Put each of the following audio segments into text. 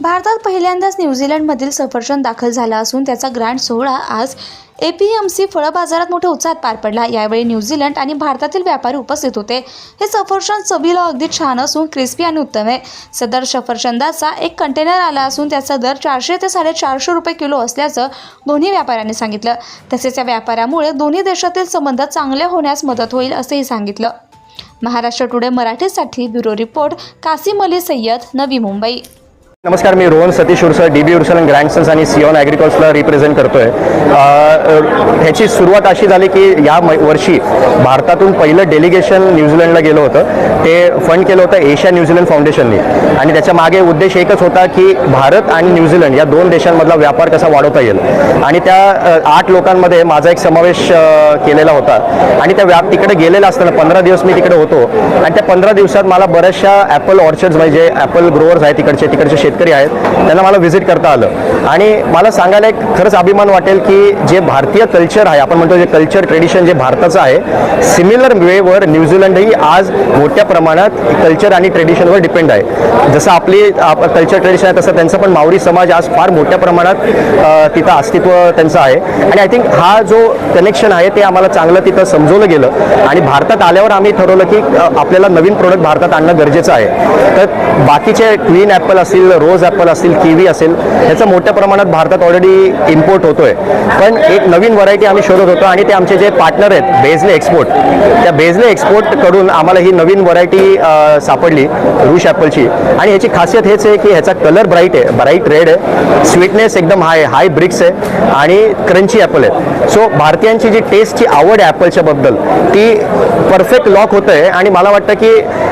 भारतात पहिल्यांदाच न्यूझीलंडमधील सफरचंद दाखल झाला असून त्याचा ग्रँड सोहळा आज ए पी एम सी फळं बाजारात मोठ्या उत्साहात पार पडला. यावेळी न्यूझीलंड आणि भारतातील व्यापारी उपस्थित होते. हे सफरचंद चवीला अगदी छान असून क्रिस्पी आणि उत्तम आहे. सदर सफरचंदाचा एक कंटेनर आला असून त्याचा दर चारशे ते साडेचारशे रुपये किलो असल्याचं दोन्ही व्यापाऱ्यांनी सांगितलं. तसेच या व्यापारामुळे दोन्ही देशातील संबंध चांगले होण्यास मदत होईल असंही सांगितलं. महाराष्ट्र टुडे मराठीसाठी ब्युरो रिपोर्ट कासिम अली सय्यद नवी मुंबई. नमस्कार मी Rohan Satish Ursal D B Ursal and grandsons आणि सिओन ॲग्रिकल्चरला रिप्रेझेंट करतोय. ह्याची सुरुवात अशी झाली की या वर्षी भारतातून पहिलं डेलिगेशन न्यूझीलंडला गेलं होतं. ते फंड केलं होतं एशिया न्यूझीलंड फाउंडेशनने आणि त्याच्यामागे उद्देश एकच होता की भारत आणि न्यूझीलंड या दोन देशांमधला व्यापार कसा वाढवता येईल. आणि त्या आठ लोकांमध्ये माझा एक समावेश केलेला होता. आणि त्या व्याप तिकडे गेलेला असताना पंधरा दिवस मी तिकडे होतो. आणि त्या पंधरा दिवसात मला बऱ्याचशा ॲपल ऑर्चर्ड्स म्हणजे ॲपल ग्रोअर्स आहेत तिकडचे तिकडचे शेतकरी आहेत त्यांना मला व्हिजिट करता आलं. आणि मला सांगायला एक खरंच अभिमान वाटेल की जे भारतीय कल्चर आहे आपण म्हणतो जे कल्चर ट्रेडिशन जे भारताचं आहे सिमिलर वेवर न्यूझीलंडही आज मोठ्या प्रमाणात कल्चर आणि ट्रेडिशनवर डिपेंड आहे. जसं आपली कल्चर ट्रेडिशन आहे तसं त्यांचं पण मावळी समाज आज फार मोठ्या प्रमाणात तिथं अस्तित्व त्यांचं आहे. आणि आय थिंक हा जो कनेक्शन आहे ते आम्हाला चांगलं तिथं समजवलं गेलं. आणि भारतात आल्यावर आम्ही ठरवलं की आपल्याला नवीन प्रोडक्ट भारतात आणणं गरजेचं आहे. तर बाकीचे क्वीन ॲपल असतील रोज ॲपल असतील किवी असेल ह्याचं मोठ्या प्रमाणात भारतात ऑलरेडी इम्पोर्ट होतोय. पण एक नवीन व्हरायटी आम्ही शोधत होतो आणि ते आमचे जे पार्टनर आहेत बेझले एक्सपोर्ट त्या बेझले एक्सपोर्टकडून आम्हाला ही नवीन व्हरायटी सापडली रूश ॲपलची. आणि ह्याची खासियत हेच आहे की ह्याचा कलर ब्राईट आहे ब्राईट रेड आहे. स्वीटनेस एकदम हाय हाय ब्रिक्स आहे आणि क्रंची ॲपल आहे सो भारतीयांची जी टेस्टची आवड आहे ॲपलच्या बद्दल ती परफेक्ट लॉक होत आहे आणि मला वाटतं की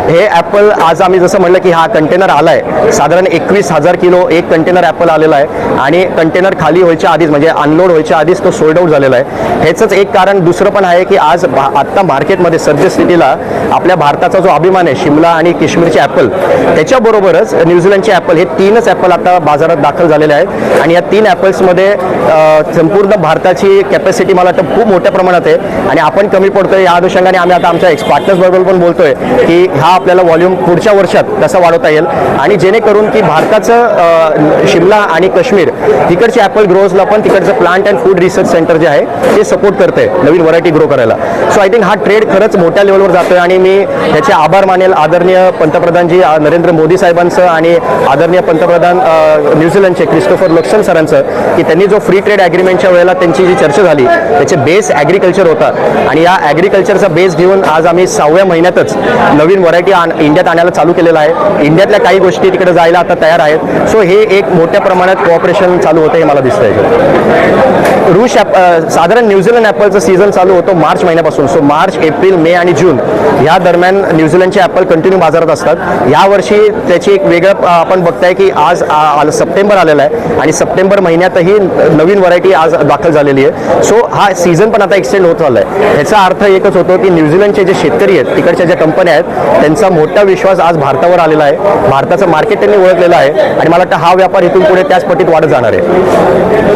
हे ॲपल आज आम्ही जसं म्हटलं की हा कंटेनर आला आहे साधारण एकवीस हजार किलो एक कंटेनर ॲपल आलेला आहे आणि कंटेनर खाली व्हायच्या आधीच म्हणजे अनलोड व्हायच्या आधीच तो सोल्ड आउट झालेला आहे. ह्याचंच एक कारण दुसरं पण आहे की आज आत्ता मार्केटमध्ये सद्यस्थितीला आपल्या भारताचा जो अभिमान आहे शिमला आणि काश्मीरचे ॲपल त्याच्याबरोबरच न्यूझीलंडचे ॲपल हे तीनच ॲपल आता बाजारात दाखल झालेले आहेत. आणि या तीन ॲपल्समध्ये संपूर्ण भारताची कॅपॅसिटी मला वाटतं खूप मोठ्या प्रमाणात आहे. आणि आपण कमी पडतोय या अनुषंगाने आम्ही आता आमच्या एक्स पार्टनर्सबरोबर पण बोलतोय की हा आपल्याला व्हॉल्यूम पुढच्या वर्षात कसा वाढवता येईल. आणि जेणेकरून की भारताचं शिमला आणि काश्मीर तिकडचे ॲपल ग्रोजला पण तिकडचं plant and food research centre जे आहे ते सपोर्ट करते नवीन व्हरायटी ग्रो करायला. सो आय थिंक हा ट्रेड खरंच मोठ्या लेवलवर जातोय आणि मी त्याच्या आभार मानेल आदरणीय पंतप्रधानजी नरेंद्र मोदी साहेबांचं आणि आदरणीय पंतप्रधान न्यूझीलंडचे क्रिस्टोफर लक्सन सरांचं की त्यांनी जो फ्री ट्रेड ॲग्रीमेंटच्या वेळेला त्यांची जी चर्चा झाली त्याचे बेस ॲग्रिकल्चर होता. आणि या ॲग्रिकल्चरचा बेस घेऊन आज आम्ही सहाव्या महिन्यातच नवीन व्हरायटी आण इंडियात आणायला चालू केलेलं आहे. इंडियातल्या काही गोष्टी तिकडे जायला आता तयार आहेत. सो हे एक मोठ्या प्रमाणात कोऑपरेशन चालू होतं हे मला दिसतंय. रूश ॲप साधारण न्यूझीलंड ॲपलचं सीझन चालू होतो मार्च महिन्यापासून. सो मार्च एप्रिल मे आणि जून या दरम्यान न्यूझीलंडचे ॲपल कंटिन्यू बाजारात असतात. यावर्षी त्याची एक वेगळं आपण बघताय की आज आ- सप्टेंबर आलेला आहे आणि सप्टेंबर महिन्यातही नवीन व्हरायटी आज दाखल झालेली आहे. सो हा सीझन पण आता एक्सटेंड होत चालला आहे ह्याचा अर्थ एकच होतो की न्यूझीलंडचे जे शेतकरी आहेत तिकडच्या ज्या कंपन्या आहेत त्यांचा मोठा विश्वास आज भारतावर आलेला आहे. भारताचं मार्केट त्यांनी ओळखलेलं आहे. आणि मला वाटतं हा व्यापार इथून पुढे त्याच पटीत वाढत जाणार आहे.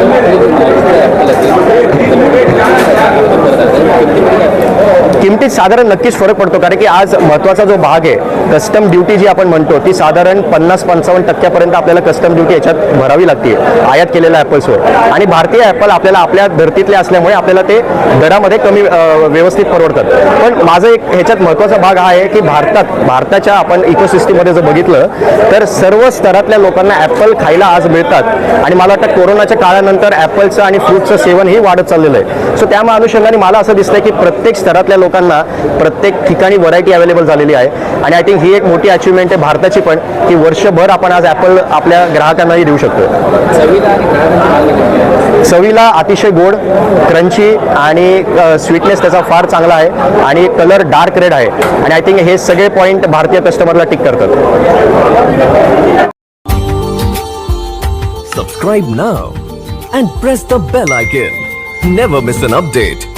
ड्युटीत साधारण नक्कीच फरक पडतो कारण की आज महत्त्वाचा जो भाग आहे कस्टम ड्युटी जी आपण म्हणतो ती साधारण पन्नास पंचावन्न टक्क्यापर्यंत आपल्याला कस्टम ड्युटी याच्यात भरावी लागते आयात केलेल्या ॲपल्सवर आणि भारतीय ॲपल आपल्याला आपल्या धर्तीतले असल्यामुळे आपल्याला ते दरामध्ये कमी व्यवस्थित परवडतात. पण माझं एक ह्याच्यात महत्त्वाचा भाग हा आहे की भारतात भारताच्या आपण इकोसिस्टीममध्ये जर बघितलं तर सर्व स्तरातल्या लोकांना ॲपल खायला आज मिळतात. आणि मला वाटतं कोरोनाच्या काळानंतर ॲपलचं आणि फ्रूटचं सेवन हे वाढत चाललेलं आहे. सो त्यामुळे अनुषंगाने मला असं दिसतंय की प्रत्येक स्तरातल्या लोकांना प्रत्येक ठिकाणी व्हरायटी अवेलेबल झालेली आहे. आणि आय थिंक ही एक मोठी अचिव्हमेंट आहे भारताची पण की वर्षभर आपण आज ॲपल आपल्या ग्राहकांनाही देऊ शकतो चवीला अतिशय गोड क्रंची आणि स्वीटनेस त्याचा फार चांगला आहे. आणि कलर डार्क रेड आहे. आणि आय थिंक हे सगळे पॉईंट भारतीय कस्टमरला टिक करतात. Subscribe now and press the bell icon never miss an update